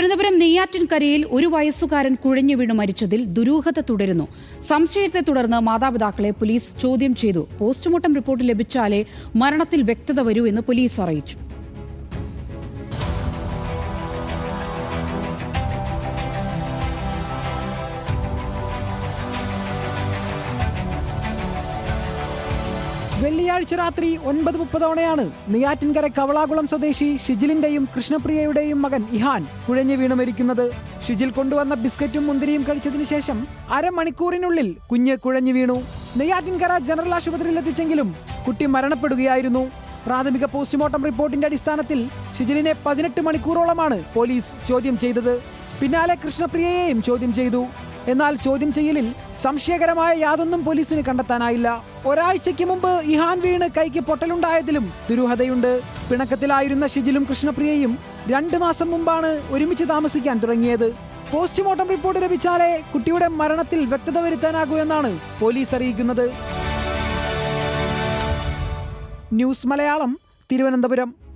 തിരുവനന്തപുരം നെയ്യാറ്റിൻകരയിൽ ഒരു വയസ്സുകാരൻ കുഴഞ്ഞു വീണു മരിച്ചതിൽ ദുരൂഹത തുടരുന്നു. സംശയത്തെ തുടർന്ന് മാതാപിതാക്കളെ പോലീസ് ചോദ്യം ചെയ്തു. പോസ്റ്റ്മോർട്ടം റിപ്പോർട്ട് ലഭിച്ചാലേ മരണത്തിൽ വ്യക്തത വരൂ എന്ന് പോലീസ് അറിയിച്ചു. വെള്ളിയാഴ്ച രാത്രി ഒൻപത് മുപ്പതോടെയാണ് നെയ്യാറ്റിൻകര കവളാകുളം സ്വദേശി ഷിജിലിന്റെയും കൃഷ്ണപ്രിയയുടെയും മകൻ ഇഹാൻ കുഴഞ്ഞു വീണ് മരിക്കുന്നത്. ഷിജിൽ കൊണ്ടുവന്ന ബിസ്ക്കറ്റും മുന്തിരിയും കഴിച്ചതിന് ശേഷം അരമണിക്കൂറിനുള്ളിൽ കുഞ്ഞ് കുഴഞ്ഞു വീണു. നെയ്യാറ്റിൻകര ജനറൽ ആശുപത്രിയിൽ എത്തിച്ചെങ്കിലും കുട്ടി മരണപ്പെടുകയായിരുന്നു. പ്രാഥമിക പോസ്റ്റ്മോർട്ടം റിപ്പോർട്ടിന്റെ അടിസ്ഥാനത്തിൽ ഷിജിലിനെ പതിനെട്ട് മണിക്കൂറോളമാണ് പോലീസ് ചോദ്യം ചെയ്തത്. പിന്നാലെ കൃഷ്ണപ്രിയയെയും ചോദ്യം ചെയ്തു. എന്നാൽ ചോദ്യം ചെയ്യലിൽ സംശയകരമായ യാതൊന്നും പോലീസിന് കണ്ടെത്താനായില്ല. ഒരാഴ്ചയ്ക്ക് മുമ്പ് ഇഹാൻ വീണ് കൈക്ക് പൊട്ടലുണ്ടായതിലും ദുരൂഹതയുണ്ട്. പിണക്കത്തിലായിരുന്ന ഷിജിലും കൃഷ്ണപ്രിയയും രണ്ട് മാസം മുമ്പാണ് ഒരുമിച്ച് താമസിക്കാൻ തുടങ്ങിയത്. പോസ്റ്റ്മോർട്ടം റിപ്പോർട്ട് ലഭിച്ചാലേ കുട്ടിയുടെ മരണത്തിൽ വ്യക്തത വരുത്താനാകൂ എന്നാണ് പോലീസ് അറിയിക്കുന്നത്. ന്യൂസ് മലയാളം തിരുവനന്തപുരം.